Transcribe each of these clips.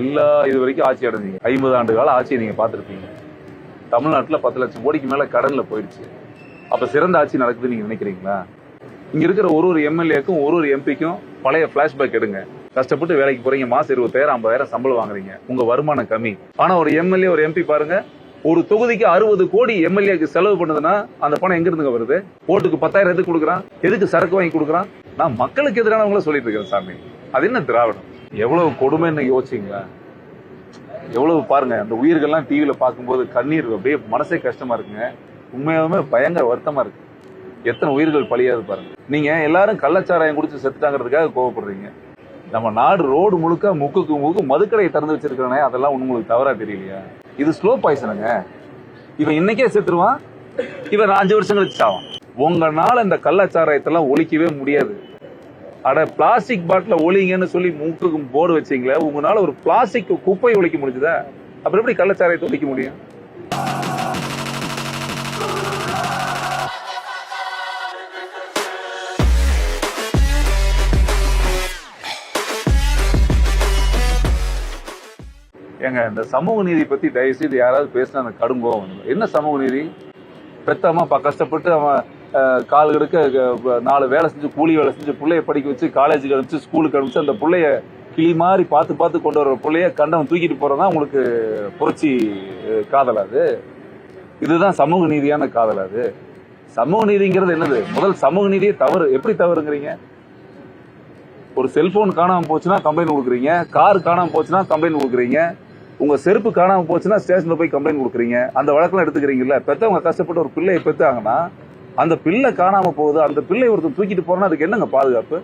எல்லா இது வரைக்கும் ஆட்சி அடைஞ்சீங்க. ஐம்பது ஆண்டு கால ஆட்சியை நீங்க பார்த்துருப்பீங்க. தமிழ்நாட்டுல பத்து லட்சம் கோடிக்கு மேல கடன்ல போயிடுச்சு. அப்ப சிறந்த ஆட்சி நடக்குதுன்னு நீங்க நினைக்கிறீங்களா? இங்க இருக்கிற ஒரு ஒரு எம்எல்ஏக்கும் ஒரு ஒரு எம்பிக்கும் பழைய பிளாஷ்பேக் எடுங்க. கஷ்டப்பட்டு வேலைக்கு போறீங்க. மாசம் இருபத்தாயிரம் ஐம்பதாயிரம் சம்பளம் வாங்குறீங்க. உங்க வருமானம் கம்மி. ஆனா ஒரு எம்எல்ஏ ஒரு எம்பி பாருங்க. ஒரு தொகுதிக்கு அறுபது கோடி எம்எல்ஏக்கு செலவு பண்ணுதுன்னா அந்த பணம் எங்க இருந்துங்க வருது? ஓட்டுக்கு பத்தாயிரம் எதுக்கு கொடுக்குறான்? எதுக்கு சரக்கு வாங்கி கொடுக்குறான்? நான் மக்களுக்கு எதிரானவங்கள சொல்லிட்டு இருக்கேன் சாமி. அது என்ன திராவிடம்? எவ்வளவு கொடுமைன்னு யோசிச்சிங்களா எவ்வளவு பாருங்க அந்த உயிர்கள்லாம் டிவியில பார்க்கும்போது கண்ணீர் அப்படியே மனசே கஷ்டமா இருக்குங்க. உண்மையாலுமே பயங்கர வருத்தமா இருக்கு. எத்தனை உயிர்கள் பலியாது பாருங்க. நீங்க எல்லாரும் கள்ளச்சாராயம் குடிச்சு செத்துட்டாங்கிறதுக்காக கோவப்படுறீங்க. நம்ம நாடு ரோடு முழுக்க முக்குக்கு முக்கு மதுக்கடையை திறந்து வச்சிருக்கானே அதெல்லாம் உங்களுக்கு தவறா தெரியலையா? இது ஸ்லோ பாய்சனுங்க இவன் இன்னைக்கே செத்துருவான். இவன் அஞ்சு வருஷம் கழிச்சு சாவான். உங்களால இந்த கள்ளச்சாராயத்தெல்லாம் ஒழிக்கவே முடியாது. அட பிளாஸ்டிக் பாட்டில ஒழிங்கன்னு சொல்லி மூக்குக்கு போர்டு வச்சிங்களே உங்களால ஒரு பிளாஸ்டிக் குப்பை ஒழிக்க முடிஞ்சுதா? அப்புறம் எப்படி கள்ளச்சாராயத்தை ஒழிக்க முடியும்? ஏங்க இந்த சமூக நீதி பத்தி தயவு செய்து யாராவது பேசினா அந்த கடும் கோவம் என்ன சமூக நீதி? பெத்தம்மா கஷ்டப்பட்டு அவன் கால் கெடுக்க நாலு வேலை செஞ்சு கூலி வேலை செஞ்சு பிள்ளைய படிக்க வச்சு காலேஜுக்கு அனுப்பிச்சு ஸ்கூலுக்கு அனுப்பிச்சு அந்த பிள்ளைய கிளி மாதிரி பார்த்து பார்த்து கொண்டு வர பிள்ளைய கண்டவன் தூக்கிட்டு போறதா உங்களுக்கு புரட்சி காதல் அது. இதுதான் சமூக நீதியான காதல் அது. சமூக நீதிங்கிறது என்னது? முதல் சமூக நீதியே தவறு. எப்படி தவறுங்கிறீங்க? ஒரு செல்போன் காணாமல் போச்சுன்னா கம்ப்ளைண்ட் கொடுக்குறீங்க. கார் காணாமல் போச்சுன்னா கம்ப்ளைண்ட் கொடுக்குறீங்க. உங்க செருப்பு காணாமல் போச்சுன்னா ஸ்டேஷன்ல போய் கம்ப்ளைண்ட் கொடுக்குறீங்க. அந்த வழக்கெல்லாம் எடுத்துக்கிறீங்கல்ல. பெத்தவங்க கஷ்டப்பட்டு ஒரு பிள்ளையை பெத்தாங்கன்னா அந்த பிள்ளை காணாம போகுது அந்த பிள்ளை ஒருத்தர் தூக்கிட்டு போறோம்னா அதுக்கு என்னங்க பாதுகாப்பு?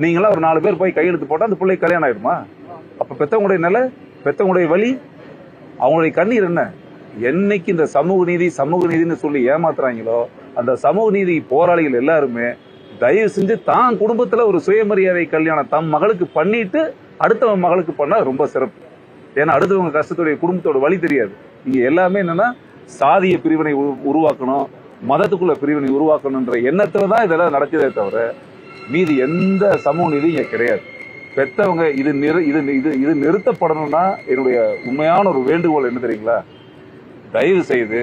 நீங்களாம் ஒரு நாலு பேர் போய் கையெழுத்து போட்டா அந்த பிள்ளை கல்யாணம் ஆயிடுமா? அப்ப பெத்தவங்களுடைய நிலை பெத்தவங்களுடைய வலி அவங்களுடைய கண்ணீர் என்ன? என்னைக்கு இந்த சமூக நீதி சமூக நீதின்னு சொல்லி ஏமாத்துறாங்களோ அந்த சமூக நீதி போராளிகள் எல்லாருமே தயவு செஞ்சு தான் குடும்பத்துல ஒரு சுயமரியாதை கல்யாணம் தம் மகளுக்கு பண்ணிட்டு அடுத்தவன் மகளுக்கு பண்ணா ரொம்ப சிறப்பு. ஏன்னா அடுத்தவங்க கஷ்டத்துடைய குடும்பத்தோட வழி தெரியாது. இங்க எல்லாமே என்னன்னா சாதிய பிரிவினை உரு- உருவாக்கணும் மதத்துக்குள்ள பிரிவினை உருவாக்கணும்ன்ற எண்ணத்துல தான் இதெல்லாம் நடக்குதே தவிர மீதி எந்த சமூக நீதி இங்கே கிடையாது. பெத்தவங்க இது நிறு இது இது இது நிறுத்தப்படணும்னா என்னுடைய உண்மையான ஒரு வேண்டுகோள் என்ன தெரியுங்களா? தயவு செய்து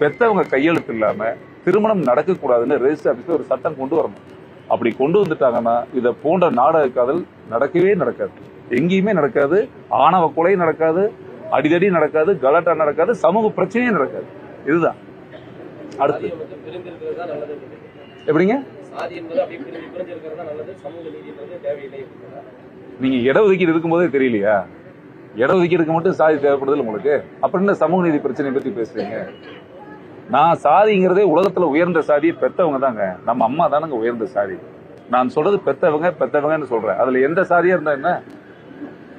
பெத்தவங்க கையெழுத்து இல்லாம திருமணம் நடக்கக்கூடாதுன்னு ரெஜிஸ்டர் ஆஃபீஸில் ஒரு சட்டம் கொண்டு வரணும். அப்படி கொண்டு வந்துட்டாங்கன்னா இதை போன்ற நாடக காதல் நடக்கவே நடக்காது. எங்கேயுமே நடக்காது. ஆணவ கொலை நடக்காது. அடிதடி நடக்காது கலாட்டா நடக்காது சமூக பிரச்சனையே நடக்காது. இதுதான். அடுத்து. சாதி எப்படிங்க? சாதி? நீங்க இடஒதுக்கீடு இருக்கும்போதே தெரியலையா? இடஒதுக்கீடுக்கு மட்டும் சாதி தேவைப்படுது உங்களுக்கு? அப்புறம் என்ன சமூக நீதி பிரச்சனை பத்தி பேசுறீங்க? நான் சாதிங்கிறதே உலகத்துல உயர்ந்த சாதியை பெத்தவங்க தாங்க. நம்ம அம்மா தானங்க உயர்ந்த சாதி. நான் சொல்றது பெத்தவங்க பெத்தவங்கன்னு சொல்றேன். அதுல எந்த சாதியா இருந்தா என்ன?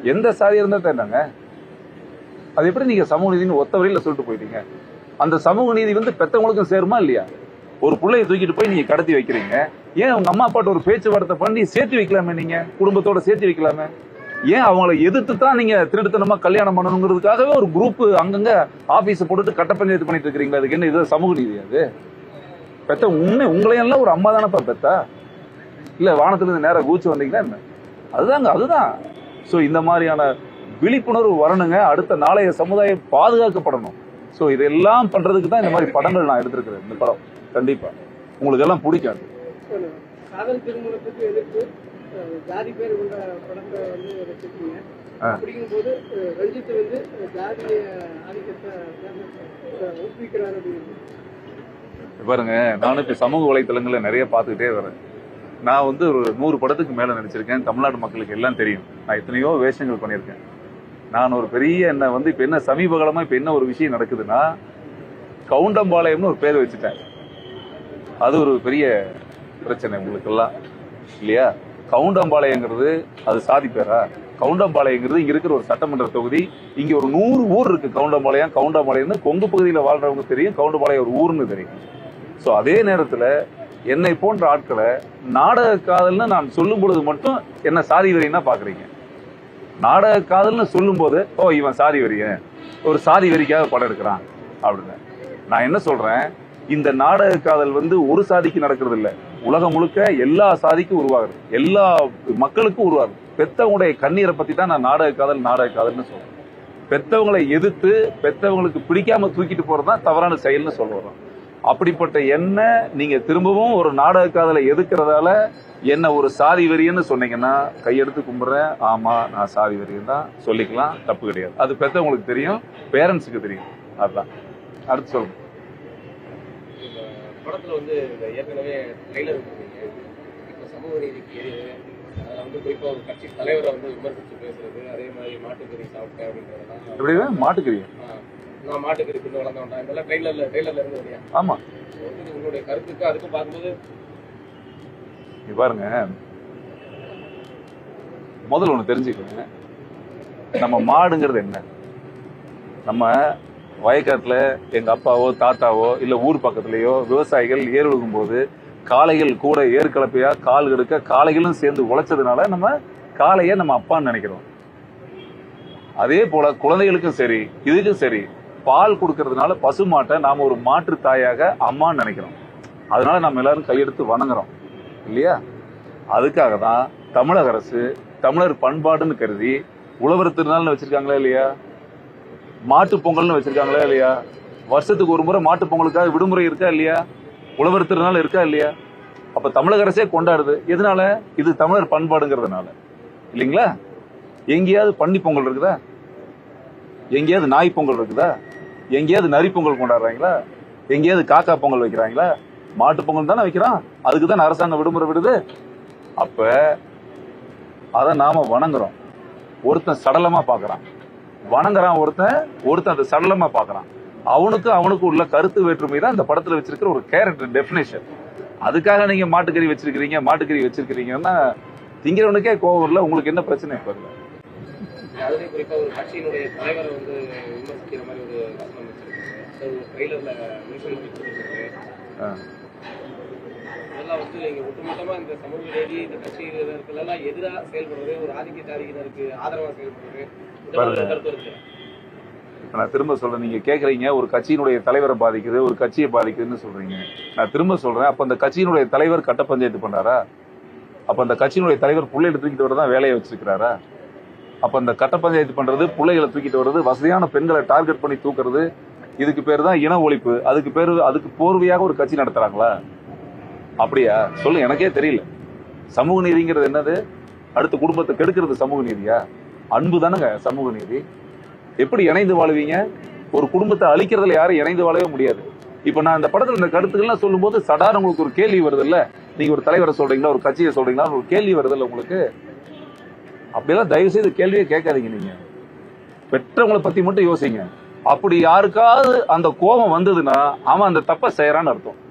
எந்த சாதியா இருந்தா என்னங்க? அது எப்படி நீங்க சமூக நீதினு ஒத்த வழியில சொல்லிட்டு போயிட்டீங்க? அந்த சமூக நீதி வந்து பெத்தவங்களுக்கும் சேருமா இல்லையா? ஒரு பிள்ளைய தூக்கிட்டு போய் நீங்க கடத்தி வைக்கிறீங்க. ஏன் உங்க அம்மா அப்பாட்ட ஒரு பேச்சுவார்த்தை பண்ணி சேர்த்து வைக்கலாமே நீங்க? குடும்பத்தோட சேர்த்து வைக்கலாமே? ஏன் அவங்கள எதிர்த்து தான் நீங்க திருடுத்தனமா கல்யாணம் பண்ணணுங்கிறதுக்காகவே ஒரு குரூப் அங்கங்க ஆபீஸ் போட்டுட்டு கட்ட இது பண்ணிட்டு இருக்கிறீங்களா அதுக்கு என்ன இது சமூக நீதி அது? பெத்த உண்மை உங்களையெல்லாம் ஒரு அம்மா தானப்பா பெத்தா? இல்ல வானத்துல இருந்து நேரம் கூச்சு வந்தீங்கன்னா என்ன? அதுதாங்க அதுதான். ஸோ இந்த மாதிரியான விழிப்புணர்வு வரணுங்க. அடுத்த நாளைய சமுதாயம் பாதுகாக்கப்படணும். சோ இதெல்லாம் பண்றதுக்கு தான் இந்த மாதிரி படங்கள் நான் எடுத்திருக்கிறேன் இந்த படம். கண்டிப்பா. உங்களுக்கு எல்லாம் பிடிக்காது. காதல் திருமணத்துக்கு எதிர்த்து அஹ், ஜாதி பேர் கொண்ட படத்தை வந்து வச்சிருக்கீங்க ஆ. அப்படிங்கும்போது அஹ், ரஞ்சித் வந்து அஹ், ஜாதிய ஆதிக்கத்தை அஹ், ஊக்குவிக்கிறார் அப்படின்னு. பாருங்க நானும் இப்ப சமூக வலைத்தளங்கள்ல நிறைய பார்த்துக்கிட்டே வரேன். நான் வந்து ஒரு நூறு படத்துக்கு மேல நடிச்சிருக்கேன். தமிழ்நாடு மக்களுக்கு எல்லாம் தெரியும். நான் எத்தனையோ வேஷங்கள் பண்ணியிருக்கேன். நான் ஒரு பெரிய என்ன வந்து இப்போ என்ன சமீப இப்போ என்ன ஒரு விஷயம் நடக்குதுன்னா கவுண்டம்பாளையம்னு ஒரு பேர் வச்சுட்டேன் அது ஒரு பெரிய பிரச்சனை உங்களுக்கெல்லாம் இல்லையா? கவுண்டம்பாளையங்கிறது அது சாதி பேரா கவுண்டம்பாளையங்கிறது இங்க இருக்கிற ஒரு சட்டமன்ற தொகுதி இங்க ஒரு நூறு ஊர் இருக்கு கவுண்டம்பாளையம் கவுண்டம்பாளையம்னு கொங்கு பகுதியில் வாழ்றவங்க தெரியும் கவுண்டம்பாளையம் ஒரு ஊர்னு தெரியும். ஸோ அதே நேரத்தில் என்னை போன்ற ஆட்களை நாடக காதல்னு நான் சொல்லும் பொழுது மட்டும் என்ன சாதி வெறின்னா பாக்குறீங்க. நாடக காதல்னு சொல்லும்போது ஓ இவன் சாதி வெறியன் ஒரு சாதி வெறிக்காக படம் எடுக்கிறான். அப்படின்னு. நான் என்ன சொல்றேன்? இந்த நாடக காதல் வந்து ஒரு சாதிக்கு நடக்கிறது இல்லை. உலகம் முழுக்க எல்லா சாதிக்கும் உருவாகுது. எல்லா மக்களுக்கும் உருவாகுது. பெத்தவங்களுடைய கண்ணீரை பற்றி தான் நான் நாடக காதல் நாடக காதல்னு சொல்கிறேன் பெத்தவங்களை எதிர்த்து பெத்தவங்களுக்கு பிடிக்காம தூக்கிட்டு போகிறது தான் தவறான செயல்னு சொல்லுவோம் அப்படிப்பட்ட எண்ணெய் நீங்கள் திரும்பவும் ஒரு நாடக காதலை எதுக்குறதால என்ன ஒரு சாதி வெறியன்னு சொன்னீங்கன்னா கையெடுத்து கும்பிடுறேன். ஆமா நான் சாதி வெறியன் தான். சொல்லிக்கலாம் தப்பு கிடையாது. அது பெத்தவங்களுக்கு தெரியும் பேரண்ட்ஸுக்கு தெரியும். அதுதான் அடுத்து சொல்லுங்க. படத்துல வந்து ஏற்கனவே ட்ரெய்லர் சமூக வந்து குறிப்பா ஒரு கட்சி தலைவரை வந்து விமர்சிச்சு பேசுறது அதே மாதிரி மாட்டுக்கறி சாப்பிட்டேன் அப்படின்றதெல்லாம் எப்படி மாட்டுக்கிறீங்க ஆ, நான் மாட்டுக்கறி பின்னு வளர்ந்த வேண்டாம் இதெல்லாம் ட்ரெய்லர்ல ட்ரெய்லர்ல இருந்து வரையா? ஆமா. உங்களுடைய கருத்துக்கு அதுக்கும் பார்க்கும்போது நீ பாருங்க. முதல்ல ஒண்ணு தெரிஞ்சுக்கோங்க. நம்ம மாடுங்கிறது என்ன? நம்ம வயக்காட்டுல எங்க அப்பாவோ தாத்தாவோ இல்ல ஊர் பக்கத்துலயோ விவசாயிகள் ஏர் உழுகும் போது காளைகள் கூட ஏர் கலப்பையா கால் எடுக்க காளைகளும் சேர்ந்து உழைச்சதுனால நம்ம காளையை நம்ம அப்பான்னு நினைக்கிறோம். அதே போல குழந்தைகளுக்கும் சரி இதுக்கும் சரி பால் கொடுக்கறதுனால பசுமாட்டை நாம ஒரு மாற்று தாயாக அம்மான்னு நினைக்கிறோம். அதனால நம்ம எல்லாரும் கையெடுத்து வணங்குறோம். இல்லையா? அதுக்காக தான் தமிழக அரசு தமிழர் பண்பாடுன்னு கருதி உழவர் திருநாள்னு வச்சிருக்காங்களா இல்லையா? மாட்டு பொங்கல்னு வச்சிருக்காங்களா இல்லையா? வருஷத்துக்கு ஒரு முறை மாட்டு பொங்கலுக்காக விடுமுறை இருக்கா இல்லையா? உழவர் திருநாள் இருக்கா இல்லையா? அப்ப தமிழக அரசே கொண்டாடுது. எதனால? இது தமிழர் பண்பாடுங்கிறதுனால. இல்லைங்களா? எங்கேயாவது பன்னி பொங்கல் இருக்குதா? எங்கேயாவது நாய் பொங்கல் இருக்குதா? எங்கேயாவது நரி பொங்கல் கொண்டாடுறாங்களா? எங்கேயாவது காக்கா பொங்கல் வைக்கிறாங்களா? மாட்டு பொங்கல் தானே வைக்கிறான்? அதுக்கு தான் அரசாங்கம் விடுமுறை விடுது. அப்ப அதை நாம வணங்குறோம். ஒருத்தன் சடலமா பார்க்கறான் வணங்குறான் ஒருத்தன் ஒருத்தன் அதை சடலமா பார்க்கறான் அவனுக்கு அவனுக்கு உள்ள கருத்து வேற்றுமை தான் இந்த படத்துல வச்சிருக்கிற ஒரு கேரக்டர் டெஃபினேஷன் அதுக்காக நீங்க மாட்டுக்கறி வச்சிருக்கிறீங்க மாட்டுக்கறி வச்சிருக்கிறீங்கன்னா திங்கிறவனுக்கே கோவம் இல்ல உங்களுக்கு என்ன பிரச்சனை? இப்ப இதுல? அதுலேயும் குறிப்பா ஒரு கட்சியினுடைய தலைவரை வந்து விமர்சிக்கிற மாதிரி ஒரு வசனம் வச்சிருக்காங்க. ட்ரெய்லர்ல மென்ஷன் பண்ணி கொடுத்துருக்கு ஆ. இதெல்லாம் வந்து நீங்க ஒட்டுமொத்தமா இந்த சமூக நீதி இந்த கட்சிகளுக்கெல்லாம் எதிராக செயல்படுறது ஒரு ஆதிக்க சாதியினருக்கு ஆதரவா செயல்படுறது நான் திரும்ப சொல்றேன் நீங்க கேக்குறீங்க ஒரு கட்சியினுடைய தலைவரை பாதிக்குது ஒரு கட்சியை பாதிக்குதுன்னு சொல்றீங்க. நான் திரும்ப சொல்றேன் அப்ப அந்த கட்சியினுடைய தலைவர் கட்ட பஞ்சாயத்து பண்றாரா அப்ப அந்த கட்சியினுடைய தலைவர் பிள்ளைகளை தூக்கிட்டு வரதான் வேலையை வச்சிருக்கிறாரா? அப்ப அந்த கட்ட பஞ்சாயத்து பண்றது பிள்ளைகளை தூக்கிட்டு வர்றது வசதியான பெண்களை டார்கெட் பண்ணி தூக்குறது இதுக்கு பேர் தான் இன ஒழிப்பு அதுக்கு பேரு அதுக்கு போர்வையாக ஒரு கட்சி நடத்துறாங்களா? அப்படியா? சொல்லு எனக்கே தெரியல. சமூக நீதிங்கிறது என்னது? அடுத்த குடும்பத்தை கெடுக்கிறது சமூக நீதியா? அன்பு தானங்க சமூக நீதி. எப்படி இணைந்து வாழுவீங்க? ஒரு குடும்பத்தை அழிக்கிறதுல யாரும் இணைந்து வாழவே முடியாது. இப்ப நான் இந்த படத்துல இந்த கருத்துக்கள்லாம் சொல்லும்போது சடார் உங்களுக்கு ஒரு கேள்வி வருது இல்ல நீங்க ஒரு தலைவரை சொல்றீங்களா ஒரு கட்சியை சொல்றீங்களா ஒரு கேள்வி வருது இல்ல உங்களுக்கு? அப்படியெல்லாம் தயவு செய்து கேள்வியே கேட்காதீங்க நீங்க. பெற்றவங்களை பத்தி மட்டும் யோசிங்க. அப்படி யாருக்காவது அந்த கோபம் வந்ததுன்னா அவன் அந்த தப்பை செய்யறான்னு அர்த்தம்.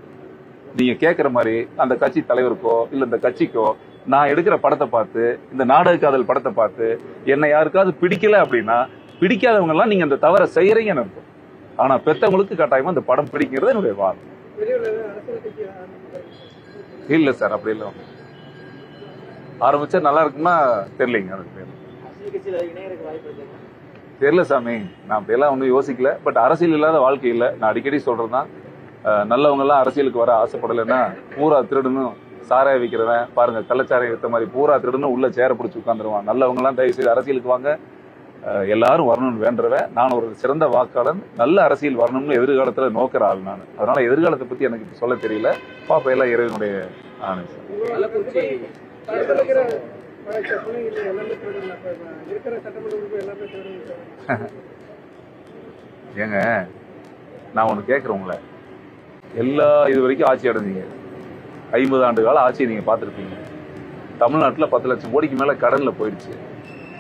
நீங்க கேட்கற மாதிரி அந்த கட்சி தலைவருக்கோ இல்ல இந்த கட்சிக்கோ நான் எடுக்கிற படத்தை பார்த்து இந்த நாடக காதல் படத்தை பார்த்து என்னை யாருக்காவது பிடிக்கல அப்படின்னா பிடிக்காதவங்க எல்லாம் நீங்க அந்த தவறை செய்யறீங்கன்னு இருக்கும் ஆனா பெத்தவங்களுக்கு கட்டாயமா அந்த படம் பிடிக்கிறது என்னுடைய வாதம். இல்ல சார் அப்படி இல்ல. ஆரம்பிச்சா நல்லா இருக்குன்னா தெரியலைங்க அதுக்கு பேர் தெரியல சாமி நான் அப்படியெல்லாம் ஒன்றும் யோசிக்கல. பட் அரசியல் இல்லாத வாழ்க்கை இல்லை. நான் அடிக்கடி சொல்றதுதான். அஹ், நல்லவங்க எல்லாம் அரசியலுக்கு வர ஆசைப்படலைன்னா பூரா திருடணும் சாராய விற்கிறவன் பாருங்க கள்ளச்சாராயம் வித்த மாதிரி பூரா திருடணும் உள்ள சேர பிடிச்சி உட்காந்துருவான் நல்லவங்க எல்லாம் தயவு செய்து அரசியலுக்கு வாங்க. எல்லாரும் வரணும்னு வேண்டுறவன் நான் ஒரு சிறந்த வாக்காளன் நல்ல அரசியல் வரணும்னு எதிர்காலத்துல நோக்கிற ஆள் நான். அதனால எதிர்காலத்தை பத்தி எனக்கு சொல்ல தெரியல. பாப்பா எல்லாம் இறைவனுடைய ஆணை. ஏங்க நான் ஒன்று கேட்குறேன் உங்களை. எல்லா இது வரைக்கும் ஆட்சி அடைஞ்சிங்க. ஐம்பது ஆண்டு கால ஆட்சியை நீங்கள் பார்த்துருப்பீங்க. தமிழ்நாட்டில் பத்து லட்சம் கோடிக்கு மேலே கடனில் போயிடுச்சு.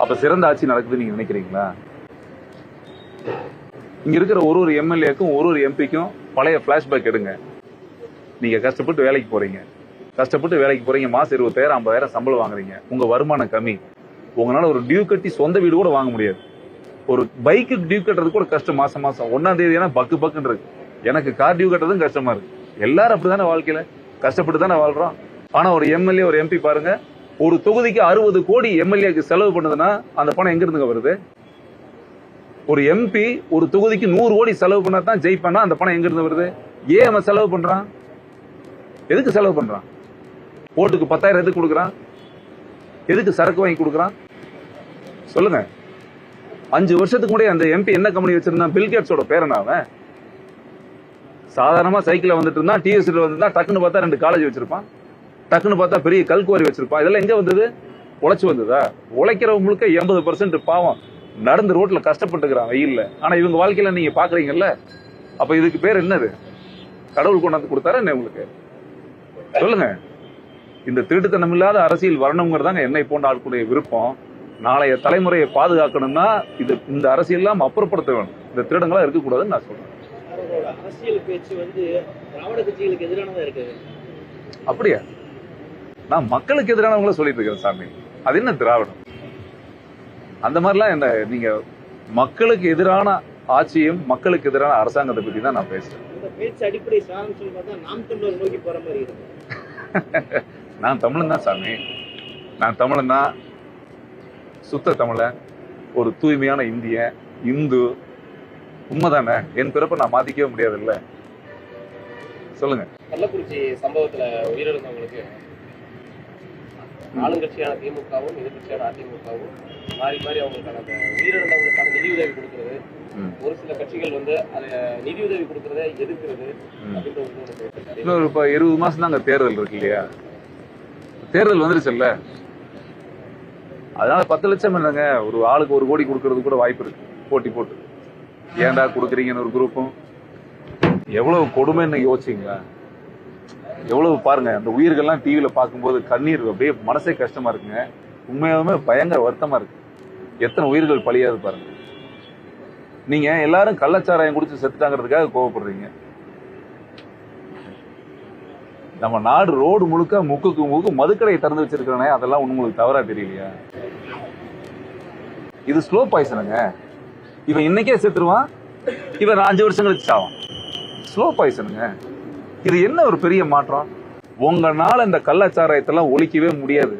அப்போ சிறந்த ஆட்சி நடக்குதுன்னு நீங்கள் நினைக்கிறீங்களா? இங்கே இருக்கிற ஒரு ஒரு எம்எல்ஏக்கும் ஒரு ஒரு எம்பிக்கும் பழைய ஃப்ளாஷ்பேக் எடுங்க. நீங்கள் கஷ்டப்பட்டு வேலைக்கு போகிறீங்க கஷ்டப்பட்டு வேலைக்கு போகிறீங்க மாதம் இருபத்தாயிரம் ஐம்பதாயிரம் சம்பளம் வாங்குறீங்க. உங்கள் வருமானம் கம்மி. உங்களால் ஒரு டியூ கட்டி சொந்த வீடு கூட வாங்க முடியாது. ஒரு பைக்கு டியூ கட்டுறது கூட கஷ்டம். மாதம் மாசம். ஒன்னாம் தேதி பக்கு பக்குன்னு இருக்கு. எனக்கு கார்டியூ கட்டுறதும் கஷ்டமா இருக்கு. எல்லாரும் அப்படிதானே வாழ்க்கையில? கஷ்டப்பட்டு தானே வாழ்றோம். ஆனா ஒரு எம்எல்ஏ ஒரு எம்பி பாருங்க ஒரு தொகுதிக்கு அறுபது கோடி எம்எல்ஏக்கு செலவு பண்ணுதுன்னா அந்த பணம் எங்க இருந்துங்க வருது? ஒரு எம்பி ஒரு தொகுதிக்கு நூறு கோடி செலவு பண்ணா தான் ஜெயிப்பானா அந்த பணம் எங்க இருந்து வருது? ஏன் அவன் செலவு பண்றான்? எதுக்கு செலவு பண்றான்? ஓட்டுக்கு பத்தாயிரம் எதுக்கு கொடுக்குறான்? எதுக்கு சரக்கு வாங்கி கொடுக்குறான்? சொல்லுங்க. அஞ்சு வருஷத்துக்கு முன்னாடி அந்த எம்பி என்ன கம்பெனி வச்சிருந்தான்? பில்கேட்ஸோட பேரனாவன் சாதாரணமாக சாதாரணமா சைக்கிள்ல வந்துட்டு இருந்தான் டிஎஸ்ல வந்திருந்தா டக்குன்னு பார்த்தா ரெண்டு காலேஜ் வச்சிருப்பான். டக்குன்னு பார்த்தா பெரிய கல்குவாரி வச்சிருப்பான். இதெல்லாம் எங்க வந்தது? உழைச்சி வந்ததா? உழைக்கிறவங்களுக்கு எண்பது பர்சன்ட் பாவம். நடந்து ரோட்ல கஷ்டப்பட்டுக்கிறான் வெயில்ல. ஆனா இவங்க வாழ்க்கையில நீங்க பாக்குறீங்கல்ல? அப்போ இதுக்கு பேர் என்னது? கடவுள் கொண்டாந்து கொடுத்தாரா என்ன உங்களுக்கு சொல்லுங்க. இந்த திருட்டுத்தனம் இல்லாத அரசியல் வரணுங்கிறதாங்க என்னை போன்ற ஆட்களுடைய விருப்பம். நாளைய தலைமுறையை பாதுகாக்கணும்னா இது இந்த அரசியல்லாம் அப்புறப்படுத்த வேணும். இந்த திருடங்களா இருக்கக்கூடாதுன்னு நான் சொல்றேன். அரசியல் பேச்சு வந்து திராவிட கட்சிகளுக்கு எதிரானதா இருக்கு. அப்படியா? நான் மக்களுக்கு எதிரானவங்கள சொல்லிட்டு இருக்கேன் சாமி. அது என்ன திராவிடம்? அந்த மாதிரிலாம் என்ன நீங்க மக்களுக்கு எதிரான ஆட்சியும் மக்களுக்கு எதிரான அரசாங்கத்தை பத்தி தான் நான் பேசுறேன். இந்த பேச்சு அடிப்படை சொல்லி பார்த்தா நாம் தமிழர் நோக்கி போற மாதிரி இருக்கு. நான் தமிழன் தான் சாமி. நான் தமிழன் தான். சுத்த தமிழன் ஒரு தூய்மையான இந்திய இந்து உண்மைதானே? என் பிறப்பை நான் மாத்திக்கவே முடியாதுல்ல. சொல்லுங்க. கள்ளக்குறிச்சி சம்பவத்துல உயிரிழந்தவங்களுக்கு ஆளுங்கட்சியான திமுகவும் எதிர்கட்சியான அதிமுகவும் மாறி மாறி அவங்களுக்கான அந்த உயிரிழந்தவங்களுக்கான நிதியுதவி கொடுக்கறது. ஒரு சில கட்சிகள் வந்து அதை நிதியுதவி கொடுக்கறத எதிர்க்கிறது. அப்படின்ற. இன்னொரு இப்போ இருபது மாசம் தான் அங்க தேர்தல் இருக்கு இல்லையா? தேர்தல் வந்துருச்சுல்ல அதனால பத்து லட்சம் என்னங்க ஒரு ஆளுக்கு ஒரு கோடி கொடுக்கறது கூட வாய்ப்பு இருக்கு. போட்டி போட்டு. ஏன்டா கொடுக்குறீங்கன்னு ஒரு குரூப்பும் எவ்வளவு கொடுமைன்னு யோசிச்சிங்களா எவ்வளவு பாருங்க அந்த உயிர்கள்லாம் டிவியில பார்க்கும்போது கண்ணீர் அப்படியே மனசே கஷ்டமா இருக்குங்க. உண்மையாலுமே பயங்கர வருத்தமா இருக்கு. எத்தனை உயிர்கள் பலியாது பாருங்க. நீங்க எல்லாரும் கள்ளச்சாராயம் குடிச்சு செத்துட்டாங்கிறதுக்காக கோவப்படுறீங்க. நம்ம நாடு ரோடு முழுக்க முக்குக்கு முக்கு மதுக்கடையை திறந்து வச்சிருக்கிறனே அதெல்லாம் உங்களுக்கு தவறா தெரியலையா? இது ஸ்லோ பாய்சனுங்க இவன் இன்னைக்கே செத்துருவான். இவன் அஞ்சு வருஷம் கழிச்சு சாவான். ஸ்லோ பாய்சனுங்க இது என்ன ஒரு பெரிய மாற்றம்? உங்களால் இந்த கள்ளச்சாராயத்தெல்லாம் ஒழிக்கவே முடியாது.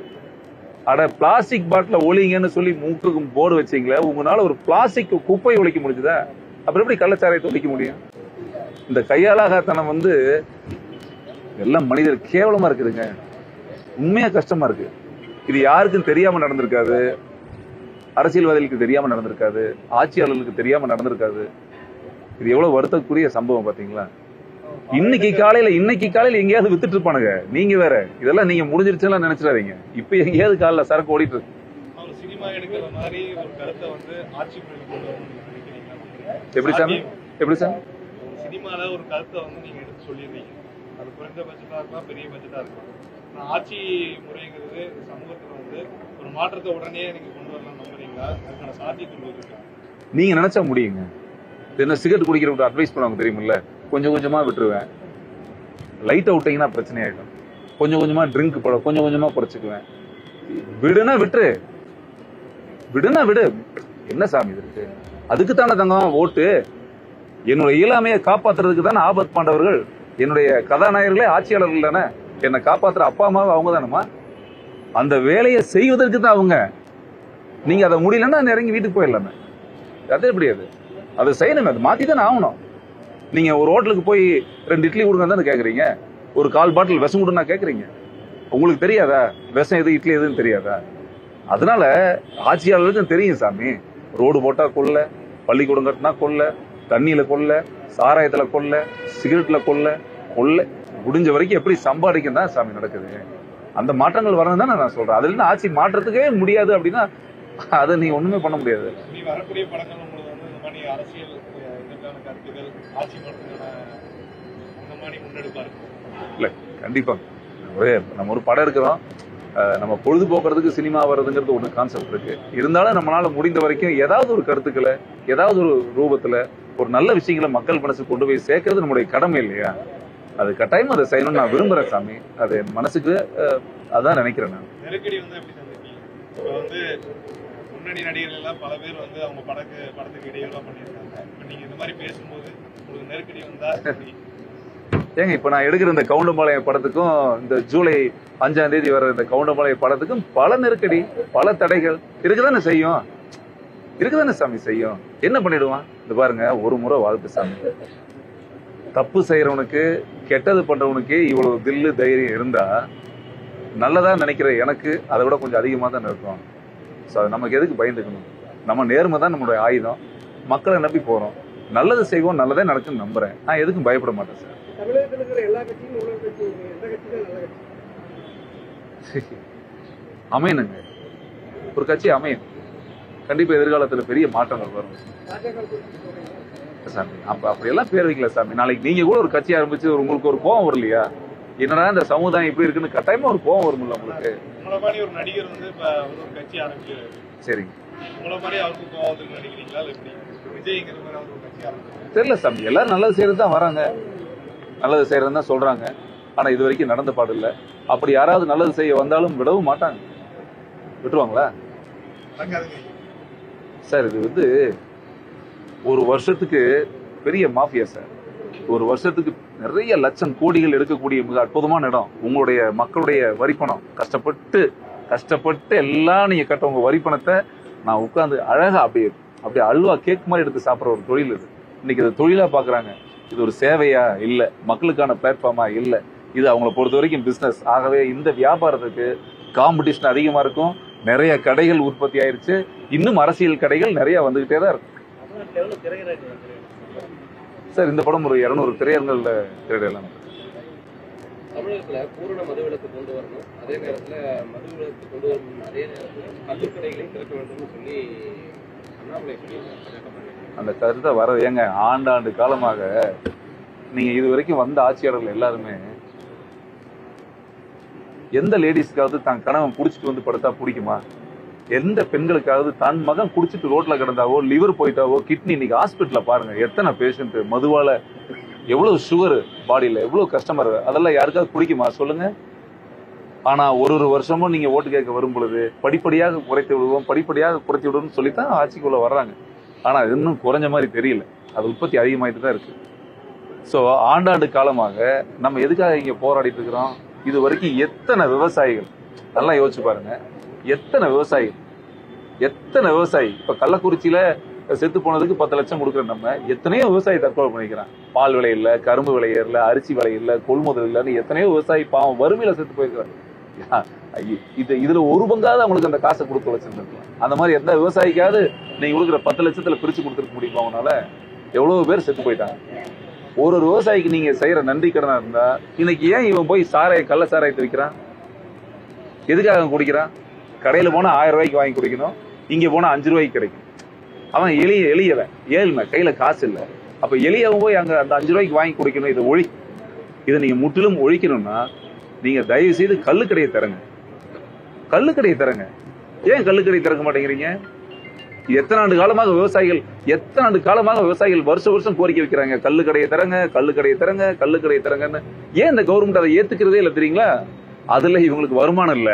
அட பிளாஸ்டிக் பாட்டில் ஒழிங்கன்னு சொல்லி மூக்குக்கு போர்டு வச்சிங்களே உங்களால் ஒரு பிளாஸ்டிக் குப்பை ஒழிக்க முடிஞ்சுதா? அப்புறம் எப்படி கள்ளச்சாராயத்தை ஒழிக்க முடியும்? இந்த கையாளாகத்தனம் வந்து எல்லாம் மனிதர் கேவலமாக இருக்குதுங்க. உண்மையாக கஷ்டமாக இருக்குது இது யாருக்கும் தெரியாமல் நடந்திருக்காது. அரசியல்வாதிகளுக்கு தெரியாம நடந்திருக்காது. ஆட்சியாளர்களுக்கு தெரியாம நடந்திருக்காது. இது எவ்வளவு வருத்தக்குரிய சம்பவம் பாத்தீங்களா? இன்னைக்கு காலையில இன்னைக்கு காலையில எங்கேயாவது வித்துட்டு இருப்பானுங்க. நீங்க வேற. இதெல்லாம் நீங்க முடிஞ்சிருச்சுலாம் நினைச்சிடாதீங்க. இப்ப எங்கேயாவது காலைல சரக்கு ஓடிட்டு இருக்கு. எப்படி சார்? எப்படி சார்? சினிமால ஒரு கருத்தை வந்து நீங்க எடுத்து சொல்லிடுறீங்க. அது குறைந்த பட்ஜெட்டா இருக்கலாம் பெரிய பட்ஜெட்டா இருக்கலாம் ஆட்சி முறைங்கிறது சமூகத்துல வந்து ஒரு மாற்றத்தை உடனே நீங்க நீங்க நினைச்சா முடியுங்க. என்ன சிகரெட் குடிக்கிறவங்க அட்வைஸ் பண்ணுவாங்க தெரியுமில்ல? கொஞ்சம் கொஞ்சமா விட்டுருவேன். லைட்டை விட்டீங்கன்னா பிரச்சனை ஆயிடும். கொஞ்சம் கொஞ்சமா ட்ரிங்க் பட கொஞ்சம் கொஞ்சமா குறைச்சிக்குவேன். விடுனா விட்டுரு. விடுனா விடு. என்ன சாமி இது இருக்கு? அதுக்கு தானே தங்கம் ஓட்டு. என்னுடைய இயலாமையை காப்பாத்துறதுக்கு தானே ஆபத் பாண்டவர்கள் என்னுடைய கதாநாயகர்களே ஆட்சியாளர்கள் தானே? என்னை காப்பாத்துற அப்பா அம்மாவும் அவங்க தானேமா அந்த வேலையை செய்வதற்கு தான் அவங்க. நீங்க அதை முடியலன்னா இறங்கி வீட்டுக்கு போயிடலாமே. அது எப்படி அது? அதை செய்யணுமே அது மாத்தி தானே ஆகணும். நீங்க ஒரு ஹோட்டலுக்கு போய் ரெண்டு இட்லி கொடுங்க தானே கேட்குறீங்க ஒரு கால் பாட்டில் விஷம் கொடுன்னா கேட்குறீங்க உங்களுக்கு தெரியாதா? விஷம் எது இட்லி எதுன்னு தெரியாதா? அதனால ஆட்சியாளர்களுக்கும் தெரியும் சாமி. ரோடு போட்டா கொல்ல பள்ளிக்கூடம் கட்டினா கொல்ல தண்ணியில கொல்ல சாராயத்துல கொல்ல சிகரெட்ல கொல்ல கொல்ல. முடிஞ்ச வரைக்கும் எப்படி சம்பாதிக்கும் தான் சாமி நடக்குது. அந்த மாற்றங்கள் வரணும் தானே நான் சொல்கிறேன் அதுலேருந்து ஆட்சி மாற்றத்துக்கே முடியாது அப்படின்னா அதை நீ ஒண்ணுமே பண்ண முடியாது. நீ வரக்கூடிய படங்கள் உங்களுக்கு வந்து இந்த மாதிரி அரசியல் இதற்கான கருத்துக்கள் ஆட்சி அந்த மாதிரி முன்னெடுப்பா இருக்கும். கண்டிப்பா. ஒரே நம்ம ஒரு படம் எடுக்கிறோம். அஹ் நம்ம பொழுதுபோக்குறதுக்கு சினிமா வர்றதுங்கிறது ஒன்று கான்செப்ட் இருக்கு. இருந்தாலும் நம்மளால முடிந்த வரைக்கும் ஏதாவது ஒரு கருத்துக்களை ஏதாவது ஒரு ரூபத்துல ஒரு நல்ல விஷயங்களை மக்கள் மனசுக்கு கொண்டு போய் சேர்க்கறது நம்முடைய கடமை இல்லையா? அது கட்டாயமா அதை செய்யணும்னு நான் விரும்புறேன் சாமி. அது என் மனசுக்கு அதான் நினைக்கிறேன் நான். நெருக்கடி வந்து வந்து முன்னணி நடிகர்கள் எல்லாம் பல பேர் வந்து அவங்க படக்கு படத்துக்கு இடையூறா பண்ணியிருக்காங்க. இப்போ நீங்க இந்த மாதிரி பேசும்போது உங்களுக்கு நெருக்கடி வந்தா ஏங்க இப்போ நான் எடுக்கிற இந்த கவுண்டம்பாளையம் படத்துக்கும் இந்த ஜூலை அஞ்சாம் தேதி வர இந்த கவுண்டம்பாளையம் படத்துக்கும் பல நெருக்கடி பல தடைகள். இருக்குதானே செய்யும்? இருக்குதானே சாமி செய்யும்? என்ன பண்ணிடுவான்? இது பாருங்க ஒரு முறை வாழ்த்து சாமி. தப்பு செய்யறவனுக்கு கெட்டது பண்றவனுக்கு இவ்வளவு தில்லு தைரியம் இருந்தா நல்லதா நினைக்கிற எனக்கு அதை விட கொஞ்சம் அதிகமாக தான் இருக்கும். ஸோ அது நமக்கு எதுக்கு பயந்துக்கணும்? நம்ம நேர்மை தான் நம்மளுடைய ஆயுதம். மக்களை நம்பி போறோம். நல்லது செய்வோம் நல்லதே நடக்குன்னு நம்புறேன். நான் எதுக்கும் பயப்பட மாட்டேன் சார் அமையணுங்க. ஒரு கட்சி அமையும். கண்டிப்பா எதிர்காலத்துல பெரிய மாற்றங்கள் வரும். சாமி அப்ப அப்படியெல்லாம் பேர் வைக்கல சாமி. நாளைக்கு நீங்க கூட ஒரு கட்சி ஆரம்பிச்சு உங்களுக்கு ஒரு கோவம் வரலையா? என்னடா இந்த சமுதாயம் இப்படி இருக்குன்னு கட்டாயமா ஒரு கோவம் வரும்ல உங்களுக்கு? ஒரு நடிகர் வந்து இப்ப ஒரு கட்சி ஆரம்பிக்கிறாரு. சரிங்க தெரியல சாமி. எல்லாரும் நல்லது செய்யறது தான் வராங்க. நல்லது செய்யறது தான் சொல்றாங்க. ஆனா இது வரைக்கும் நடந்த பாடு இல்ல. அப்படி யாராவது நல்லது செய்ய வந்தாலும் விடவும் மாட்டாங்க. விட்டுருவாங்களா? சார் இது வந்து ஒரு வருஷத்துக்கு பெரிய மாஃபியா சார். ஒரு வருஷத்துக்கு நிறைய லட்சம் கோடிகள் எடுக்கக்கூடிய மிக அற்புதமான இடம் உங்களுடைய மக்களுடைய வரிப்பணம். கஷ்டப்பட்டு கஷ்டப்பட்டு எல்லாம் நீங்க கட்ட உங்க வரிப்பணத்தை நான் உட்காந்து அழகா அப்படியே அப்படியே அல்வா கேக் மாதிரி எடுத்து சாப்பிட்ற ஒரு தொழில் இது. இன்னைக்கு இது தொழிலா பாக்குறாங்க. இது ஒரு சேவையா? இல்ல. மக்களுக்கான பிளாட்ஃபார்மா இல்ல. இது அவங்கள பொறுத்த வரைக்கும் பிசினஸ் ஆகவே இந்த வியாபாரத்துக்கு காம்படிஷன் அதிகமா இருக்கும். நிறைய கடைகள் உற்பத்தி ஆயிருச்சு. இன்னும் அரசியல் கடைகள் நிறைய வந்துகிட்டே தான் இருக்கும் சார் இந்த படம் ஒரு இருநூறு திரையரங்கள்ல திரையிடலாம். தமிழகத்துல பூரண மதுவிலக்கு கொண்டு வரணும். அதே நேரத்துல மதுவிலக்கு கொண்டு வரணும். அதே நேரத்துல கள்ளுக்கடைகளையும் திறக்க வேண்டும்னு சொல்லி அண்ணாமலை சொல்லியிருக்காரு. பாஜக தலைவர். அந்த கருத்தை வர ஏங்க ஆண்டாண்டு காலமாக நீங்க இது வரைக்கும் வந்த ஆட்சியாளர்கள் எல்லாருமே எந்த லேடிஸ்க்காவது தான் கணவன் குடிச்சிட்டு வந்து படுத்தா பிடிக்குமா? எந்த பெண்களுக்காவது தன் மகன் குடிச்சிட்டு ரோட்ல கிடந்தாவோ லிவர் போயிட்டாவோ கிட்னி இன்னைக்கு ஹாஸ்பிட்டல பாருங்க. எத்தனை பேஷண்ட் மதுவால எவ்வளவு சுகர் பாடியில எவ்வளவு கஸ்டமர் அதெல்லாம் யாருக்காவது குடிக்குமா? சொல்லுங்க. ஆனா ஒரு ஒரு வருஷமும் நீங்க ஓட்டு கேட்க வரும் பொழுது படிப்படியாக குறைத்து விடுவோம் படிப்படியாக குறைத்து விடுவோம்னு சொல்லித்தான் ஆட்சிக்குள்ள வர்றாங்க. ஆனா அது இன்னும் குறைஞ்ச மாதிரி தெரியல. அது உற்பத்தி அதிகமாயிட்டு தான் இருக்கு. ஸோ ஆண்டாண்டு காலமாக நம்ம எதுக்காக இங்க போராடிட்டு இருக்கிறோம்? இது வரைக்கும் எத்தனை விவசாயிகள்? நல்லா யோசிச்சு பாருங்க. எத்தனை விவசாயி? எத்தனை விவசாயி? இப்ப கள்ளக்குறிச்சியில செத்து போனதுக்கு பத்து லட்சம் கொடுக்குற நம்ம. எத்தனையோ விவசாயி தற்கொலை பண்ணிக்கிறான். பால் விலை இல்ல கரும்பு விலை ஏறல அரிசி விலை இல்ல கொள்முதல் இல்லைன்னு எத்தனையோ விவசாயி பாவம் வறுமையில செத்து போயிருக்கிறாங்க இது இதுல ஒரு பங்காவது அவங்களுக்கு அந்த காசை கொடுக்க வச்சிருந்துருக்கலாம் அந்த மாதிரி எந்த விவசாயிக்காவது நீங்க கொடுக்குற பத்து லட்சத்துல பிரிச்சு கொடுத்துருக்க முடியுமா அவனால எவ்வளவு பேர் செத்து போயிட்டாங்க. ஒரு ஒரு விவசாயிக்கு நீங்க செய்யற நன்றி கடனா இருந்தா இன்னைக்கு ஏன் இவன் போய் சாராய கள்ள சாராயத்தை விற்கிறான்? எதுக்காக அவன் குடிக்கிறான்? கடையில போனா ஆயிரம் ரூபாய்க்கு வாங்கி குடிக்கணும். இங்க போனா அஞ்சு ரூபாய்க்கு கிடைக்கும். அவன் எளிய எளியவன். ஏழ்மை கையில காசு இல்லை. அப்ப எளியவன் போய் அங்க அந்த அஞ்சு ரூபாய்க்கு வாங்கி குடிக்கணும் இதை ஒழி. இதை நீங்க முற்றிலும் ஒழிக்கணும்னா நீங்க தயவு செய்து கல்லுக்கடையை தரங்க கல்லுக்கடையை தரங்க ஏன் கள்ளுக்கடை திறக்க மாட்டேங்கிறீங்க? எத்தனை ஆண்டு காலமாக விவசாயிகள் எத்தனை ஆண்டு காலமாக விவசாயிகள் வருஷம் வருஷம் கோரிக்கை வைக்கிறாங்க கள்ளுக்கடையை தரங்க கள்ளுக்கடையை தரங்க கள்ளுக்கடையை தரங்கன்னு ஏன் இந்த கவர்மெண்ட் அதை ஏத்துக்கிறதே இல்லை தெரியுங்களா? அதுல இவங்களுக்கு வருமானம் இல்ல.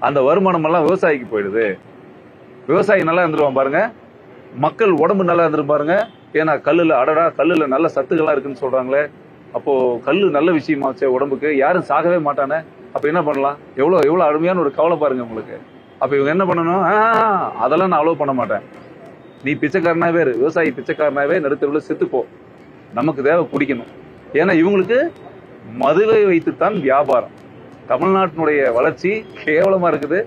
அந்த வருமானம் எல்லாம் விவசாயிக்கு போயிடுது. விவசாயி நல்லா இருந்துருவான் பாருங்க. மக்கள் உடம்பு நல்லா இருந்துரும் பாருங்க. ஏன்னா கல்லுல அடடா கல்லுல நல்ல சத்துக்கள்லாம் இருக்குன்னு சொல்றாங்களே. அப்போ கல் நல்ல விஷயமாச்சே உடம்புக்கு. யாரும் சாகவே மாட்டானே. அப்ப என்ன பண்ணலாம்? எவ்வளவு எவ்வளவு அருமையான ஒரு கவலை பாருங்க உங்களுக்கு. அப்ப இவங்க என்ன பண்ணணும்? ஆ, அதெல்லாம் நான் அலோவ் பண்ண மாட்டேன். நீ பிச்சைக்காரனாவே இரு விவசாயி பிச்சைக்காரனாவே நடுத்தருவில் செத்துப்போ. நமக்கு தேவை குடிக்கணும். ஏன்னா இவங்களுக்கு மதுவை வைத்துத்தான் வியாபாரம். தமிழ்நாட்டினுடைய வளர்ச்சி கேவலமா இருக்குது.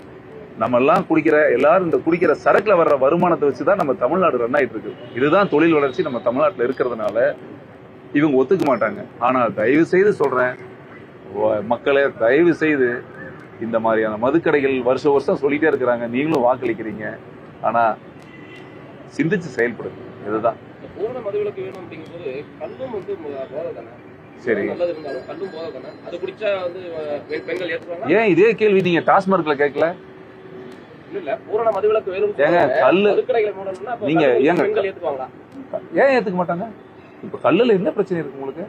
நம்ம எல்லாம் குடிக்கிற எல்லாரும் இந்த குடிக்கிற சரக்குல வர்ற வருமானத்தை வச்சு தான் நம்ம தமிழ்நாடு ரன் ஆயிட்டு இருக்கு. இதுதான் தொழில் வளர்ச்சி நம்ம தமிழ்நாட்டில் இருக்கிறதுனால இவங்க ஒத்துக்க மாட்டாங்க. ஆனா தயவு செய்து சொல்றேன் மக்களை மக்களே தயவு செய்து இந்த மாதிரியான மதுக்கடைகள் வருஷம் வருஷம் சொல்லிட்டே இருக்கிறாங்க. நீங்களும் வாக்களிக்கிறீங்க. ஆனா சிந்திச்சு செயல்படுங்க. இதுதான். பூரண மதுவிலக்கு வேணும் அப்படிங்கும்போது கல்லும் வந்து போதை தானே? சரி. ஏன் இதே கேள்வி நீங்க டாஸ்மார்க்ல கேட்கல ஏங்க கல்லு நீங்க ஏங்க- ஏன் ஏத்துக்க மாட்டாங்க? இப்ப கல்லுல என்ன பிரச்சனை இருக்கு உங்களுக்கு?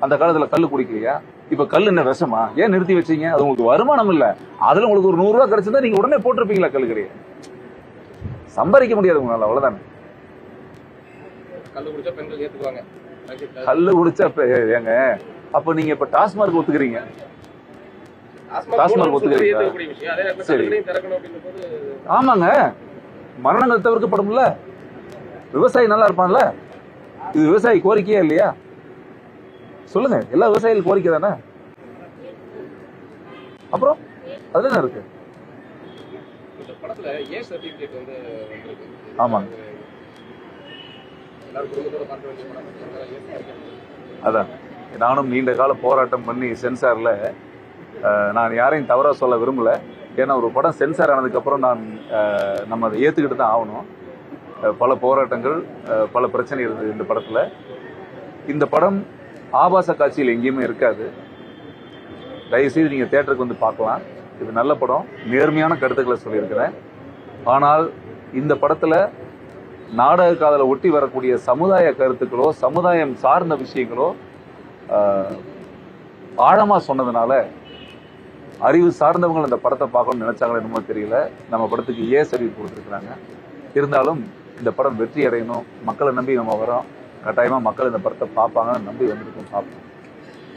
அந்த காலத்துல கல்லு குடிக்கலையா? இப்ப கல் என்ன விஷமா? ஏன் நிறுத்தி வச்சீங்க? அது உங்களுக்கு வருமானம் இல்ல. அதுல உங்களுக்கு ஒரு நூறு ரூபாய் கிடைச்சிருந்தா நீங்க உடனே போட்டிருப்பீங்களா கல்லுக்கடையை? சம்பாதிக்க முடியாது உங்களால அவ்வளவுதானே? கல்லு குடிச்சா பெண்கள் ஏத்துக்குவாங்க. கல்லு குடிச்சா இப்ப ஏங்க அப்ப நீங்க இப்ப டாஸ்மார்க் ஒத்துக்கிறீங்க. அதே நேரத்துல சரி. ஆமாங்க. மரணங்கள் தவிர்க்கப்படும்ல. விவசாயி நல்லா இருப்பான்ல. இது விவசாயி கோரிக்கையே இல்லையா? சொல்லுங்க. எல்லா விவசாயிகள் கோரிக்கை தானே? அப்புறம்? அதுல இருக்கு? ஆமாங்க எல்லாரும் குடும்பத்தோட பார்க்க வேண்டிய படம் அதனால ஏ certificate அதான். நானும் நீண்ட கால போராட்டம் பண்ணி சென்சாரில் நான் யாரையும் தவறாக சொல்ல விரும்பல. ஏன்னா ஒரு படம் சென்சார் ஆனதுக்கப்புறம் நான் நம்ம அதை ஏற்றுக்கிட்டு தான் ஆகணும். பல போராட்டங்கள் பல பிரச்சனை இருந்தது இந்த படத்தில். இந்த படம் ஆபாச காட்சியில் எங்கேயுமே இருக்காது. தயவுசெய்து நீங்கள் தேட்டருக்கு வந்து பார்க்கலாம். இது நல்ல படம். நேர்மையான கருத்துக்களை சொல்லியிருக்கிறேன். ஆனால் இந்த படத்தில் நாடக காதலை ஒட்டி வரக்கூடிய சமுதாய கருத்துக்களோ சமுதாயம் சார்ந்த விஷயங்களோ ஆழமாக சொன்னதுனால அறிவு சார்ந்தவங்க அந்த படத்தை பார்க்கணும்னு நினைச்சாங்களோ என்னமோ தெரியல. நம்ம படத்துக்கு ஏ சரி கொடுத்துருக்குறாங்க. இருந்தாலும் இந்த படம் வெற்றி அடையணும். மக்களை நம்பி நம்ம வரோம். கட்டாயமாக மக்கள் இந்த படத்தை பார்ப்பாங்கன்னு நம்பி வந்திருக்கோம் பார்ப்போம்.